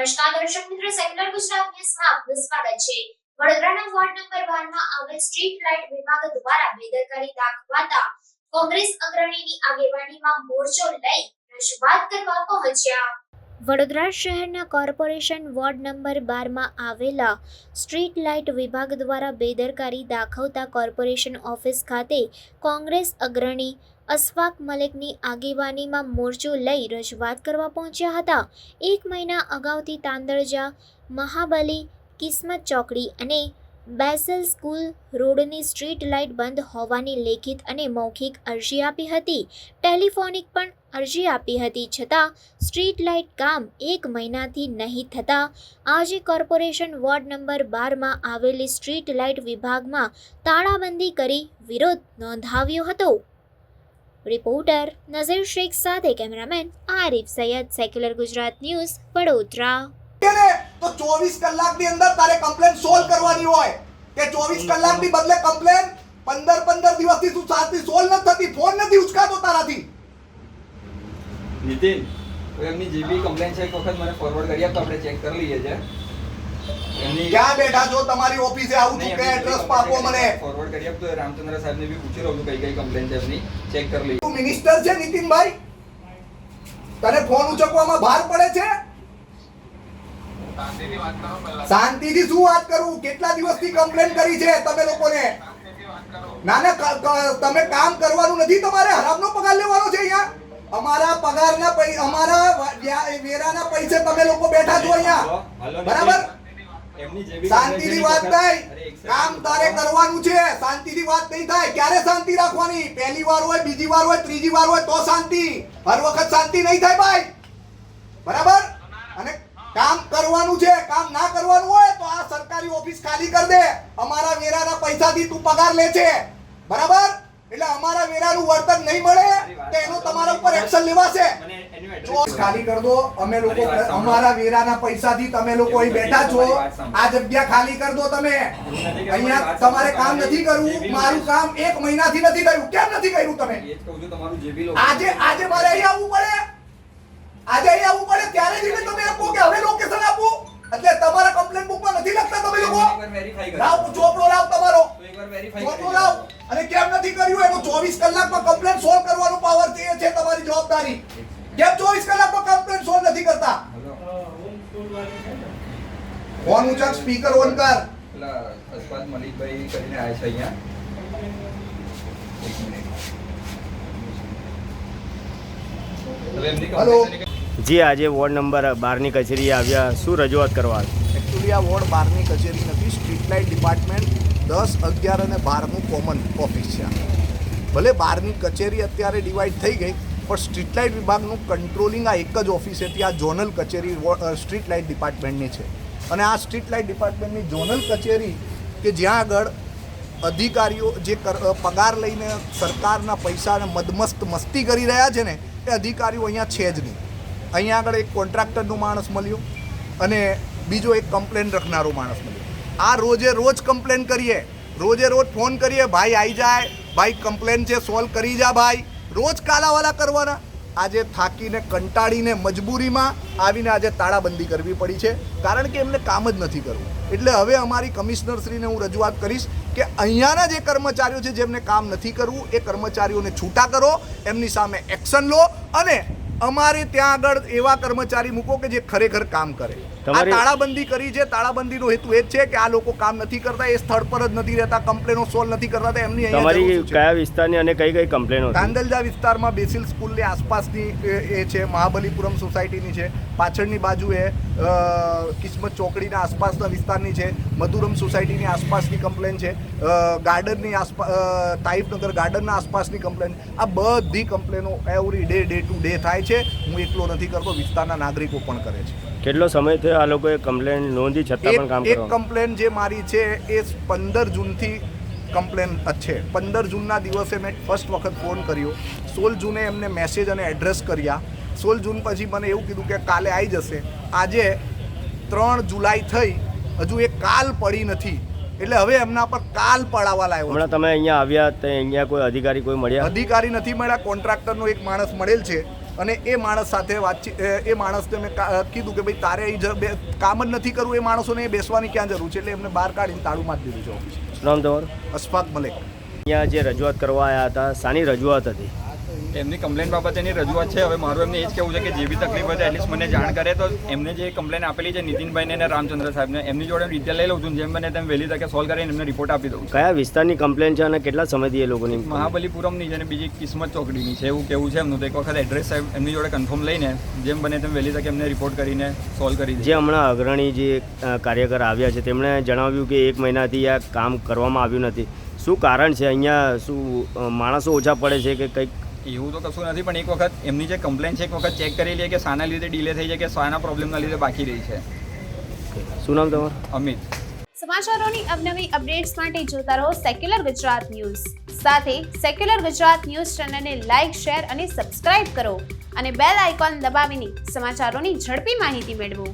નમસ્કાર દર્શક મિત્રો સેક્યુલર ગુજરાત ન્યૂઝમાં આપનું સ્વાગત છે. વડોદરાના વોર્ડ નંબર 12 માં આવેલ સ્ટ્રીટ લાઇટ વિભાગ દ્વારા બેદરકારી દાખવાતા કોંગ્રેસ અગ્રણીની આગેવાનીમાં મોરચો લઈ રજૂઆત કરવા પહોંચ્યા. વડોદરા શહેરના કોર્પોરેશન વોર્ડ નંબર બારમાં આવેલા સ્ટ્રીટ લાઇટ વિભાગ દ્વારા બેદરકારી દાખવતા કોર્પોરેશન ઓફિસ ખાતે કોંગ્રેસ અગ્રણી અશફાક મલિકની આગેવાનીમાં મોરચો લઈ રજૂઆત કરવા પહોંચ્યા હતા. એક મહિના અગાઉથી તાંદળજા મહાબલી, કિસ્મત ચોકડી અને બેસલ સ્કૂલ રોડની સ્ટ્રીટ લાઇટ બંધ હોવાની લેખિત અને મૌખિક અરજી આપી હતી. ટેલિફોનિક પણ અરજી આપી હતી છતાં સ્ટ્રીટ લાઇટ કામ એક મહિનાથી નહીં થતાં આજે કોર્પોરેશન વોર્ડ નંબર બારમાં આવેલી સ્ટ્રીટ લાઇટ વિભાગમાં તાળાબંધી કરી વિરોધ નોંધાવ્યો હતો. રિપોર્ટર નઝીર શેખ સાથે cameraman Arif Sayyed secular Gujarat news Vadodara. ને તો 24 કલાકની અંદર તારે કમ્પ્લેન સોલ્વ કરવાની હોય. કે 24 કલાકની બદલે કમ્પ્લેન 15 15 દિવસથી તું સાથી સોલ્વ નથી થતી ફોન નથી ઉચકાતો તારાથી. નીતિન એમની જે બી કમ્પ્લેન છે એક વખત મને ફોરવર્ડ કરી આપ તો આપણે ચેક કરી લઈએ છે. એમની ક્યાં બેઠા છો? તમારી ઓફિસે આવું છું કે એડ્રેસ આપો મને? ફોરવર્ડ કરી આપતો રામચંદ્ર સાહેબને બી પૂછી રહ્યો છું કઈ કઈ કમ્પ્લેન છે એમની. ચેક કરી લઈ તું મિનિસ્ટર છે નીતિનભાઈ? તને ફોન ઉચકવામાં ભાર પડે છે? શાંતિથી શું વાત કરું? કેટલા દિવસથી કમ્પ્લેન કરી છે તમે લોકોને? ના ના તમે કામ કરવાનું નથી તમારે હરામનો પગાર લેવાનો છે અહીંયા? અમારા પગારના પૈ અમારા વેરાના પૈસે તમે લોકો બેઠા છો અહીંયા. બરાબર? જે વાત second. કામ તારે કરવાનું છે. શાંતિથી વાત નહીં થાય. ક્યારે શાંતિ રાખવાની? પહેલી વાર હોય બીજી વાર હોય ત્રીજી વાર હોય તો શાંતિ. હર વખત શાંતિ નહીં થાય ભાઈ. બરાબર? અને કામ કરવાનું છે. કામ ના કરવાનું હોય તો આ સરકારી ઓફિસ ખાલી કરી દે. અમારા વેરાના પૈસાથી તું પગાર લે છે. બરાબર? એટલે અમારા વેરાનું વળતર નહીં મળે તો એનો તમારા ઉપર એક્શન લેવાશે. ચોક ખાલી કરી દો અમે લોકો અમારા વેરાના પૈસાથી તમે લોકો અહીં બેઠા છો. આ જગ્યા ખાલી કરી દો તમે. અહીંયા તમારે કામ નથી કરવું મારું કામ એક મહિનાથી નથી કર્યું કેમ નથી કર્યું તમે? આજે આજે મારે અહીંયા આવવું પડે. આજે અહીં આવવું પડે ત્યારે જઈને તમે આપો કે હવે લોકેશન આપો. એટલે તમારા કમ્પ્લેન બુકમાં નથી લખતા તમે લોકો. લાવ ચોપડો લાવ તમારો. ચોપડો લાવ. અને કેમ નથી કર્યું? એનું ચોવીસ કલાકમાં કમ્પ્લેન સોલ્વ કરવાનું પાવર તે છે તમારી જવાબદારી. કેમ ચોવીસ કલાકમાં કમ્પ્લેન સોલ્વ નથી કરતા. ફોન ઉચક સ્પીકર ઓન કર. પેલા મલિકભાઈ કરીને આવ્યા છે અહીંયા. હલો. જી આજે વોર્ડ નંબર બારની કચેરીએ આવ્યા. શું રજૂઆત કરવા? એકચ્યુઅલી આ વોર્ડ બારની કચેરી નથી. સ્ટ્રીટ લાઇટ ડિપાર્ટમેન્ટ દસ અગિયાર અને બારનું કોમન ઓફિસ છે. ભલે બારની કચેરી અત્યારે ડિવાઈડ થઈ ગઈ પણ સ્ટ્રીટ લાઇટ વિભાગનું કંટ્રોલિંગ આ એક જ ઓફિસ હતી આ ઝોનલ કચેરી સ્ટ્રીટ લાઇટ ડિપાર્ટમેન્ટની છે. અને આ સ્ટ્રીટ લાઇટ ડિપાર્ટમેન્ટની ઝોનલ કચેરી કે જ્યાં આગળ અધિકારીઓ જે પગાર લઈને સરકારના પૈસાને મદમસ્ત મસ્તી કરી રહ્યા છે ને, એ અધિકારીઓ અહીંયા છે જ નહીં. અહીંયા આગળ એક કોન્ટ્રાક્ટરનું માણસ મળ્યો અને બીજો એક કમ્પ્લેન રખનારો માણસ મળ્યો. આ રોજે રોજ કમ્પ્લેન કરીએ, રોજે રોજ ફોન કરીએ, ભાઈ આવી જાય, ભાઈ કમ્પ્લેન છે, સોલ્વ કરી જા ભાઈ. રોજ કાલાવાલા કરવાના. આજે થાકીને, કંટાળીને, મજબૂરીમાં આવીને આજે તાળાબંધી કરવી પડી છે. કારણ કે એમને કામ જ નથી કરવું. એટલે હવે અમારી કમિશનરશ્રીને હું રજૂઆત કરીશ કે અહીંયાના જે કર્મચારીઓ છે જેમને કામ નથી કરવું, એ કર્મચારીઓને છૂટા કરો, એમની સામે એક્શન લો અને અમારે ત્યાં આગળ એવા કર્મચારી મૂકો કે જે ખરેખર કામ કરે. આ તાળાબંધી કરી છે તાળાબંધીનો હેતુ એ જ છે કે આ લોકો કામ નથી કરતા એ સ્થળ પર જ નથી રહેતા કમ્પ્લેનો સોલ્વ નથી કરતા તો એમની તમારી? કયા વિસ્તારની અને કઈ કઈ કમ્પ્લેનો છે? કાંદલજા વિસ્તારમાં બેસિલ સ્કૂલની આસપાસની એ- છે મહાબલીપુરમ સોસાયટીની છે પાછળની બાજુએ કિસ્મત ચોકડીના આસપાસના વિસ્તારની છે મધુરમ સોસાયટીની આસપાસની કમ્પ્લેન છે ગાર્ડનની આસપાસ તાઇફનગર ગાર્ડનના આસપાસની કમ્પ્લેન. આ બધી કમ્પ્લેનો every day day to day થાય છે. હું એકલો નથી કરતો વિસ્તારના નાગરિકો પણ કરે છે. કેટલો સમય થયો? આ લોકોએ કમ્પ્લેન નોંધી છતાં પણ કામ એક કમ્પ્લેન જે મારી છે એ પંદર જૂનથી કમ્પ્લેન છે. પંદર જૂનના દિવસે મેં ફર્સ્ટ વખત ફોન કર્યો. સોળ જૂને એમને મેસેજ અને એડ્રેસ કર્યા. સોળ જૂન પછી મને એવું કીધું કે કાલે આવી જશે. આજે ત્રણ જુલાઈ થઈ. હજુ એ કાલ પડી નથી. એટલે હવે એમના પર કાલ પડાવવા લાગ્યો હમણાં તમે અહીંયા આવ્યા તે અહીંયા કોઈ અધિકારી કોઈ મળ્યા? અધિકારી નથી મળ્યા કોન્ટ્રાક્ટરનો એક માણસ મળેલ છે. અને એ માણસ સાથે વાતચીત એ- માણસને મેં કા- કીધું કે ભાઈ તારે અહીં કામ જ નથી કરવું એ માણસોને બેસવાની ક્યાં જરૂર છે? એટલે એમને બહાર કાઢીને તાળું જ દીધું છે નામ તમારું? અશફાક મલેક. અહીંયા જે રજૂઆત કરવા આવ્યા હતા સાની રજૂઆત હતી? એમની કમ્પ્લેન બાબતેની રજૂઆત છે. હવે મારું એમને એ જ કહેવું છે કે જે બી તકલીફ હોય એટલીસ્ટ મને જાણ કરે તો એમને જે કમ્પ્લેન આપેલી છે નીતિનભાઈને અને રામચંદ્ર સાહેબને એમની જોડે ડિટેલ લઈ લઉં છું. જેમ બને તેમ વહેલી તકે સોલ્વ કરીને એમને રિપોર્ટ આપી દઉં કયા વિસ્તારની કમ્પ્લેન છે અને કેટલા સમયથી એ લોકોની મહાબલીપુરમની છે અને બીજી કિસ્મત ચોકડીની છે. એવું કેવું છે એમનું. તો એક વખત એડ્રેસ સાહેબ એમની જોડે કન્ફર્મ લઈને જેમ બને તેમ વહેલી તકે એમને રિપોર્ટ કરીને સોલ્વ કરી જે હમણાં અગ્રણી જે કાર્યકર આવ્યા છે તેમણે જણાવ્યું કે એક મહિનાથી આ કામ કરવામાં આવ્યું નથી. શું કારણ છે? અહીંયા શું માણસો ઓછા પડે છે કે કંઈક એવું તો કશું નથી પણ એક વખત એમની જે કમ્પ્લેન છે એક વખત ચેક કરી લઈએ કે શાના લીધે ડીલે થઈ છે કે શાના પ્રોબ્લેમના લીધે બાકી રહી છે. શું નામ તમારું? અમિત. સમાચારોની અવનવી અપડેટ્સ માટે જોતા રહો સેક્યુલર ગુજરાત ન્યૂઝ સાથે સેક્યુલર ગુજરાત ન્યૂઝ ચેનલને લાઇક શેર અને સબસ્ક્રાઇબ કરો અને બેલ આઇકોન દબાવીને સમાચારોની ઝડપી માહિતી મેળવો.